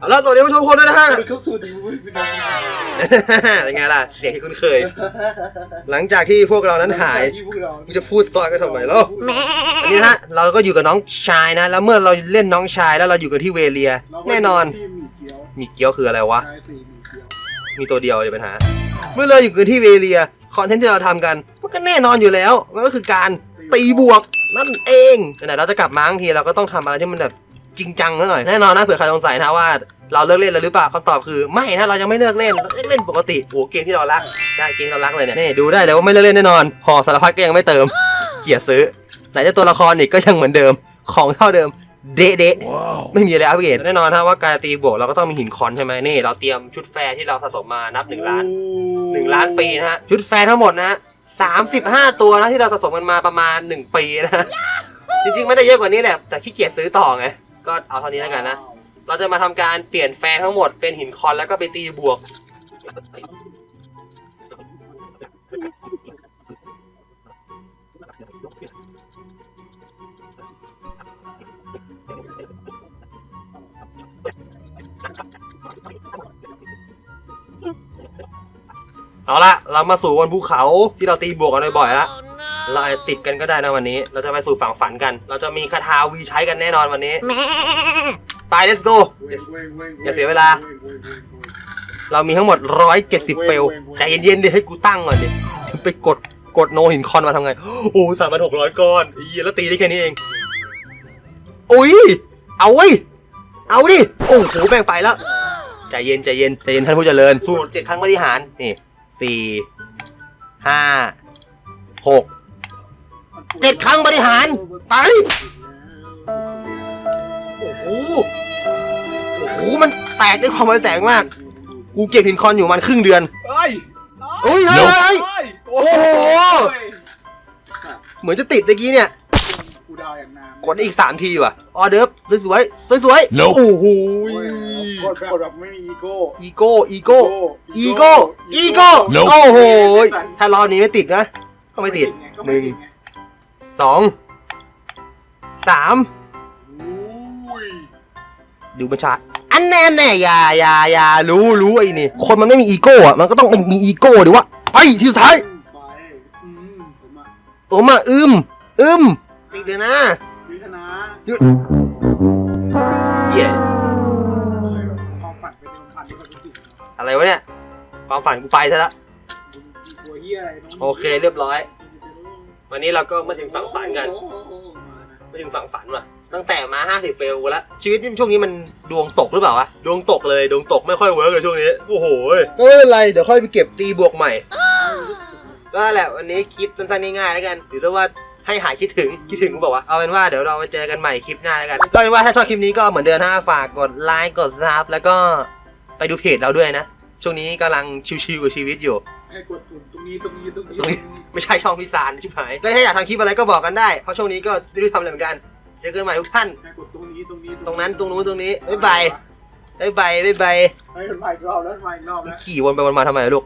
เอาละสวัสดีผู้ชมทุกคนด้วยนะฮะมันเข้าสู่ดีเว้ยพี่น้องเป็นไงล่ะ เสียงที่คุ้นเคย หลังจากที่พวกเรานั้นหายที่พวกเรามึงจะพูดซอยกันทำไมล่ะอันนี้นะฮะ เราก็อยู่กับน้องชายนะ แล้วเมื่อเราเล่นน้องชายแล้วเราอยู่กับที่เวเลีย แน่นอนที่มีเกี๊ยวมีเกี๊ยวคืออะไรวะชายสี่มีเกี๊ยวมีตัวเดียวเลยปัญหา เมื่อเราอยู่กันที่เวเลียคอนเทนต์ที่เราทำกันมันก็แน่นอนอยู่แล้ว มันก็คือการตีบวกนั่นเองไหนเราจะกลับมาทั้งทีเราก็ต้องทำอะไรที่มันแบบ จริงจังหน่อยแน่นอนนะเผื่อใครสงสัยนะว่าเราเลิกเล่นแล้วหรือเปล่าคำตอบคือไม่นะเรายังไม่เลิกเล่นเราเล่นปกติโอ้เกมที่เรารักใช่เกมที่เรารักเลยเนี่ยนี่ดูได้เลยว่าไม่เลิกเล่นแน่นอนหอสารพัดก็ยังไม่เติมเขียซื้อ ไหนจะตัวละครอีกก็ยังเหมือนเดิมของเท่าเดิมเดะเดะไม่มีอะไรอัปเกรดแน่นอนนะว่าการตีบวกเราก็ต้องมีหินคอนใช่ไหมนี่ เราเตรียมชุดแฟร์ที่เราสะสมมานับหนึ่งล้านหนึ่งล้านปีนะฮะชุดแฟร์ทั้งหมดนะฮะสามสิบห้าตัวนะที่เราสะสมกันมาประมาณหนึ่งปีนะฮะจริงๆไม่ได้เยอะกว่านี้แหละแต่ขี้เกียจซื้อต่อไง ก็เอาเท่านี้แล้วกันนะ เราจะมาทำการเปลี่ยนแฟร์ทั้งหมดเป็นหินคอนแล้วก็ไปตีบวก เอาละเรามาสู่วันภูเขาที่เราตีบวกกันบ่อยๆแล้ว เราอาจจะติดกันก็ได้นะวันนี้ เราจะไปสู่ฝั่งฝันกัน เราจะมีคาถาวีใช้กันแน่นอนวันนี้ ไป let's go เว้ยเว้ยเว้ยอย่าเสียเวลาว้ยเว้ยเว้ยเว้ยเรามีทั้งหมด 170 เฟล ใจเย็นๆดิให้กูตั้งก่อนดิ ไปกดกดโนหินคอนมาทำไง โอ้สามพันหกร้อยก้อนอีแล้วตีได้แค่นี้เอง อุ้ย เอาเว้ย เอาดิ โอ้โหแบ่งไปแล้ว ใจเย็นใจเย็นใจเย็นท่านผู้เจริญ สูตรเจ็ดครั้งปฏิหาร นี่สี่ห้า หกเจ็ดครั้งบริหาร ไป โอ้โห โอ้โห มันแตกด้วยความไวแสงมาก กูเก็บหินคอนอยู่มันครึ่งเดือนเอ้ยเฮ้ยเฮ้ยเฮ้ยเอ้ยโอ้โหสัตว์เหมือนจะติดตะกี้เนี่ยกูดาวอย่างนานกดได้อีก3ทีว่ะ ออเดิร์ฟสวยๆสวยๆ Nope โอ้โหโอ้ยกดแบบกดแบบไม่มีอีโก้ อีโก้ อีโก้ อีโก้ อีโก้ Nope โอ้โห ถ้ารอบนี้ไม่ติดนะ ก็ไม่ติดไก็หนึ่งไติดไสองสามอุ้ยดูบัญชาอันแน่แน่อย่าอย่าอย่ารู้รู้ไอ้นี่ คนมันไม่มีอีโก้อะมันก็ต้องมีอีโก้ดิวะไปทีสุดท้ายไปอืมผมอะโอ้มาอึมอึมติดเลยนะวิทนาเหี้ยเคยแบบความฝันไปเดิมพันที่เขาไปสิอะไรวะเนี่ย ความฝันกูไปซะละกลัว เฮียอะไรน้งโอเคเรียบร้อย วันนี้เราก็มาถึงฝั่งฝันกันโอ้โหโอ้โหมาถึงฝั่งฝันว่ะตั้งแต่มา 50 เฟลแล้วชีวิตช่วงนี้มันดวงตกหรือเปล่าวะดวงตกเลยดวงตกไม่ค่อยเวิร์กเลยช่วงนี้โอ้โหก็ไม่เป็นไรเดี๋ยวค่อยไปเก็บตีบวกใหม่ก็แหละวันนี้คลิปสั้นๆง่ายๆแล้วกันหรือว่าให้หายคิดถึงคิดถึงกูบอกว่าเอาเป็นว่าเดี๋ยวเราไปเจอกันใหม่คลิปหน้าแล้วกันก็เป็นว่าถ้าชอบคลิปนี้ก็เหมือนเดิมนะฝากกดไลค์กดซับแล้วก็ไปดูเพจเราด้วยนะ ช่วงนี้กำลังชิวๆกับชีวิตอยู่ ให้กดปุ่มตรงนี้ตรงนี้ตรงนี้ตรงนี้ไม่ใช่ช่องพิซานชิบหายแล้วถ้าอยากทำคลิปอะไรก็บอกกันได้ เพราะช่วงนี้ก็ไม่รู้ทำอะไรเหมือนกัน เจอกันใหม่ทุกท่าน ให้กดตรงนี้ตรงนี้ตรงนั้นตรงนู้นตรงนี้บ๊ายบายบ๊ายบายบ๊ายบายให้มันมาอีกรอบแล้วมันมาอีกรอบแล้วขี่วนไปวนมาทำไมอะลูก